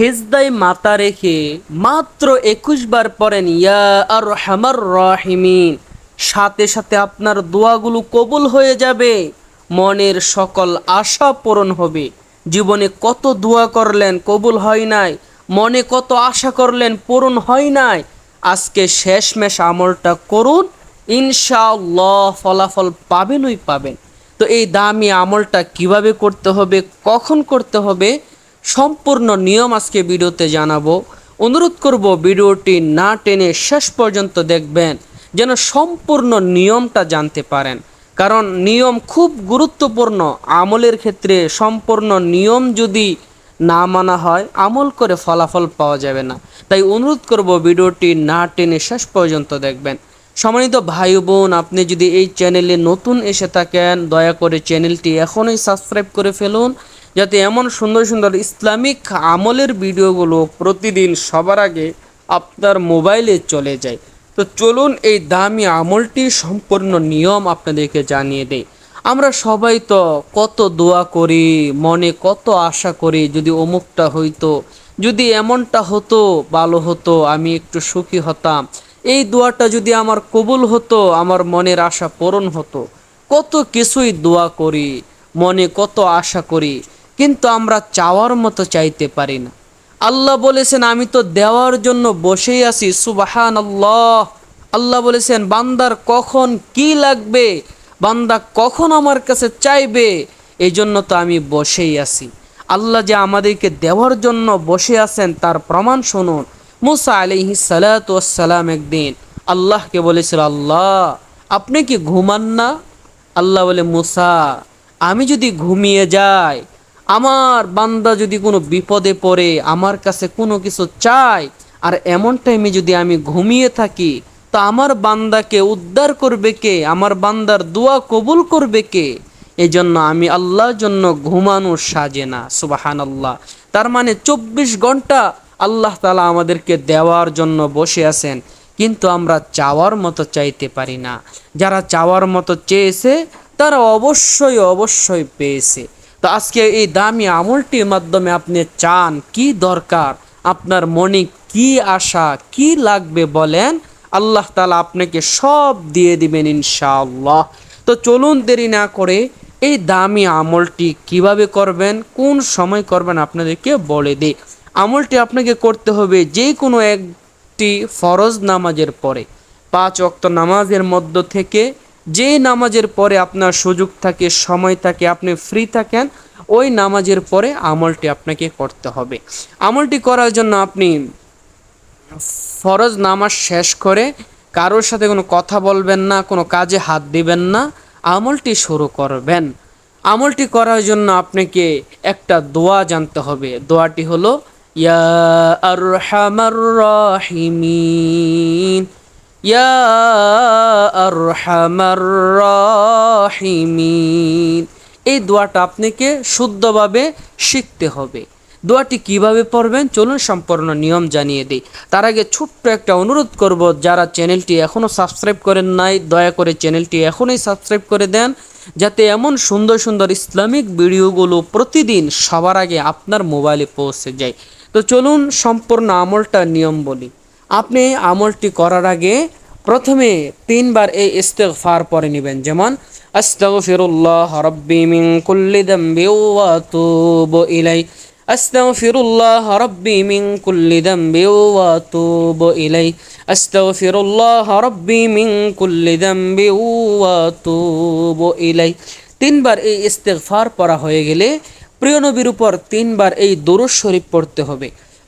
সেজদায় মাথা রেখে মাত্র একুশ বার পড়েন, ইয়া আর রাহিমিন। সাথে সাথে আপনার দোয়াগুলো কবুল হয়ে যাবে, মনের সকল আশা পূরণ হবে। জীবনে কত দোয়া করলেন, কবুল হয় নাই। মনে কত আশা করলেন, পূরণ হয় নাই। আজকে শেষমেশ আমলটা করুন, ইনশাআল্লাহ ফলাফল পাবেনই পাবেন। তো এই দামি আমলটা কীভাবে করতে হবে, কখন করতে হবে সম্পূর্ণ নিয়ম আজকে ভিডিওতে জানাব। অনুরোধ করব ভিডিওটি না টেনে শেষ পর্যন্ত দেখবেন, যেন সম্পূর্ণ নিয়মটা জানতে পারেন। কারণ নিয়ম খুব গুরুত্বপূর্ণ। আমলের ক্ষেত্রে সম্পূর্ণ নিয়ম যদি না মানা হয়, আমল করে ফলাফল পাওয়া যাবে না। তাই অনুরোধ করব ভিডিওটি না টেনে শেষ পর্যন্ত দেখবেন। সম্মানিত ভাই বোন আপনি যদি এই চ্যানেলে নতুন এসে থাকেন, দয়া করে চ্যানেলটি এখনই সাবস্ক্রাইব করে ফেলুন। যাতে এমন সুন্দর সুন্দর ইসলামিক আমলের ভিডিওগুলো প্রতিদিন সবার আগে আপনার মোবাইলে চলে যায়। তো চলুন এই দামি আমলটি সম্পূর্ণ নিয়ম আপনাদেরকে জানিয়ে দেই। আমরা সবাই তো কত দোয়া করি, মনে কত আশা করি, যদি অমুকটা হইতো, যদি এমনটা হতো, ভালো হতো, আমি একটু সুখী হতাম। এই দোয়াটা যদি আমার কবুল হতো, আমার মনের আশা পূরণ হতো। কত কিছুই দোয়া করি, মনে কত আশা করি কিন্তু আমরা চাওয়ার মতো চাইতে পারি না। আল্লাহ বলেছেন, আমি তো দেওয়ার জন্য বসেই আছি। সুবাহান আল্লাহ আল্লাহ বলেছেন, বান্দার কখন কি লাগবে? বান্দা কখন আমার কাছে চাইবে? এই জন্য তো আমি বসেই আছি। আল্লাহ যে আমাদেরকে দেওয়ার জন্য বসে আছেন, তার প্রমাণ শুনুন। মুসা আলিহি সালাতাম একদিন আল্লাহকে বলেছিল, আল্লাহ, আপনি কি ঘুমান না? আল্লাহ বলে, মুসা, আমি যদি ঘুমিয়ে যাই আমার বান্দা যদি কোনো বিপদে পড়ে, আমার কাছে কোনো কিছু চায়, আর এমন টাইমে যদি আমি ঘুমিয়ে থাকি, তো আমার বান্দাকে উদ্ধার করবে কে? আমার বান্দার দোয়া কবুল করবে কে? এই জন্য আমি আল্লাহর জন্য ঘুমানো সাজে না সুবাহান আল্লাহ তার মানে চব্বিশ ঘণ্টা আল্লাহ তালা আমাদেরকে দেওয়ার জন্য বসে আছেন, কিন্তু আমরা চাওয়ার মতো চাইতে পারি না। যারা চাওয়ার মতো চেয়েছে, তারা অবশ্যই অবশ্যই পেয়েছে। তো আজকে এই দামি আমলটির মাধ্যমে আপনি চান, কি দরকার? আপনার মনে কি আশা, কি লাগবে বলেন? আল্লাহ তালা আপনাকে সব দিয়ে দিবেন ইনশাআল্লাহ। তো চলুন দেরি না করে এই দামি আমলটি কীভাবে করবেন, কোন সময় করবেন আপনাদেরকে বলে দিই। আমলটি আপনাকে করতে হবে যে কোনো একটি ফরজ নামাজের পরে। পাঁচ অক্ত নামাজের মধ্য থেকে যে নামাজের পরে আপনার সুযোগ থাকে, সময় থাকে, আপনি ফ্রি থাকেন, ওই নামাজের পরে আমলটি আপনাকে করতে হবে। আমলটি করার জন্য আপনি ফরজ নামাজ শেষ করে কারোর সাথে কোনো কথা বলবেন না, কোনো কাজে হাত দিবেন না, আমলটি শুরু করবেন। আমলটি করার জন্য আপনাকে একটা দোয়া জানতে হবে। দোয়াটি হলো, ইয়া আর রাহিমিন। ইয়া আর হামার রাহিমিন। এই দোয়াটা আপনাকে শুদ্ধভাবে শিখতে হবে। দোয়াটি কীভাবে পড়বেন? চলুন সম্পূর্ণ নিয়ম জানিয়ে দিই। তার আগে ছোট্ট একটা অনুরোধ করব, যারা চ্যানেলটি এখনও সাবস্ক্রাইব করেন নাই, দয়া করে চ্যানেলটি এখনই সাবস্ক্রাইব করে দেন, যাতে এমন সুন্দর সুন্দর ইসলামিক ভিডিওগুলো প্রতিদিন সবার আগে আপনার মোবাইলে পৌঁছে যায়। তো চলুন সম্পূর্ণ আমলটার নিয়ম বলি। আপনি আমলটি করার আগে প্রথমে তিনবার এই ইস্তেগফার পরে নেবেন। যেমন, আস্তাগফিরুল্লাহ রব্বি মিন কুল্লি দাম্বি ওয়া তুব ইলাই আস্তাগফিরুল্লাহ রব্বি মিন কুল্লি দাম্বি ওয়া তুবু ইলাই আস্তাগফিরুল্লাহ রব্বি মিন কুল্লি দাম্বি ওয়া তুব ইলাই তিনবার এই ইস্তেগফার পড়া হয়ে গেলে প্রিয় নবীর উপর তিনবার এই দরুদ শরীফ পড়তে হবে।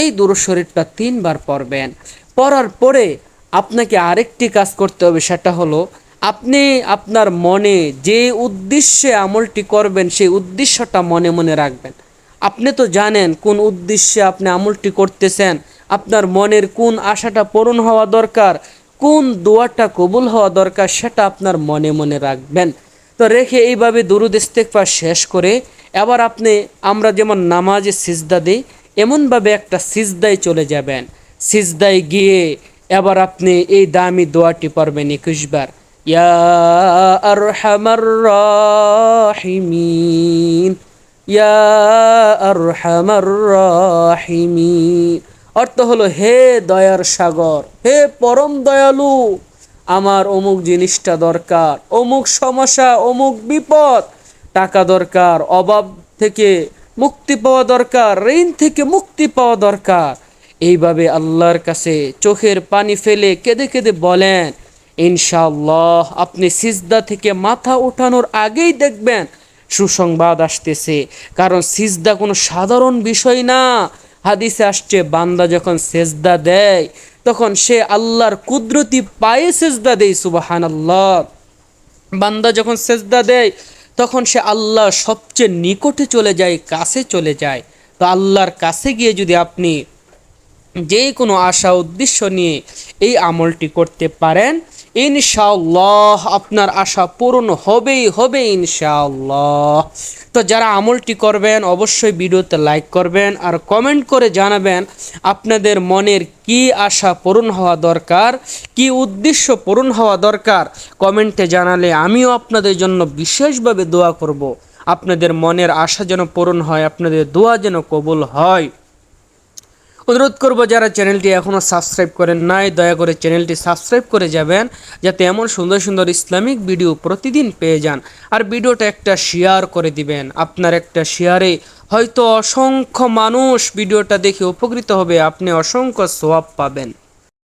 এই দুরু শরীরটা তিনবার পড়বেন। পড়ার পরে আপনাকে আরেকটি কাজ করতে হবে, সেটা হলো আপনি আপনার মনে যে উদ্দেশ্যে আমলটি করবেন, সেই উদ্দেশ্যটা মনে মনে রাখবেন। আপনি তো জানেন কোন উদ্দেশ্যে আপনি আমলটি করতেছেন, আপনার মনের কোন আশাটা পূরণ হওয়া দরকার, কোন দোয়াটা কবুল হওয়া দরকার, সেটা আপনার মনে মনে রাখবেন। তো রেখে এইভাবে দুরুদ ইস্তেকফার শেষ করে, এবার আপনি আমরা যেমন নামাজে সিজদা দিই এমনভাবে একটা সিজদায় চলে যাবেন। সিজদায় গিয়ে এবার আপনি এই দামি দোয়াটি পারবেন একুশবার। ইয়া ইয়া অর্থ হলো, হে দয়ার সাগর, হে পরম দয়ালু, আমার অমুক জিনিসটা দরকার, অমুক সমস্যা, অমুক বিপদ, টাকা দরকার, অভাব থেকে মুক্তি পাওয়া দরকার, ঋণ থেকে মুক্তি পাওয়া দরকার। এইভাবে আল্লাহর কাছে চোখের পানি ফেলে কেঁদে কেঁদে বলেন, ইনশাআল্লাহ, আপনি সিজদা থেকে মাথা ওঠানোর আগেই দেখবেন সুসংবাদ আসতেছে। কারণ সিজদা কোনো সাধারণ বিষয় না। হাদিসে আসছে, বান্দা যখন সেজদা দেয়, তখন সে আল্লাহর কুদরতি পায়ে সেজদা দেয় সুবাহান আল্লাহ বান্দা যখন সেজদা দেয় তখন সে আল্লাহ সবচেয়ে নিকটে চলে যায়, কাছে চলে যায়। তো আল্লাহর কাছে গিয়ে যদি আপনি যে কোনো আশা উদ্দেশ্য নিয়ে এই আমলটি করতে পারেন। ইনশাআল্লাহ আপনার আশা পূরণ হবেই হবে ইনশাআল্লাহ। তো যারা আমলটি করবেন, অবশ্যই ভিডিওতে লাইক করবেন আর কমেন্ট করে জানাবেন আপনাদের মনের কি আশা পূরণ হওয়া দরকার, কি উদ্দেশ্য পূরণ হওয়া দরকার। কমেন্টে জানালে আমিও আপনাদের জন্য বিশেষভাবে দোয়া করব। আপনাদের মনের আশা যেন পূরণ হয়, আপনাদের দোয়া যেন কবুল হয়। অনুরোধ করব যারা চ্যানেলটি এখনও সাবস্ক্রাইব করেন নাই, দয়া করে চ্যানেলটি সাবস্ক্রাইব করে যাবেন, যাতে এমন সুন্দর সুন্দর ইসলামিক ভিডিও প্রতিদিন পেয়ে যান। আর ভিডিওটা একটা শেয়ার করে দিবেন। আপনার একটা শেয়ারে হয়তো অসংখ্য মানুষ ভিডিওটা দেখে উপকৃত হবে, আপনি অসংখ্য সোয়াব পাবেন।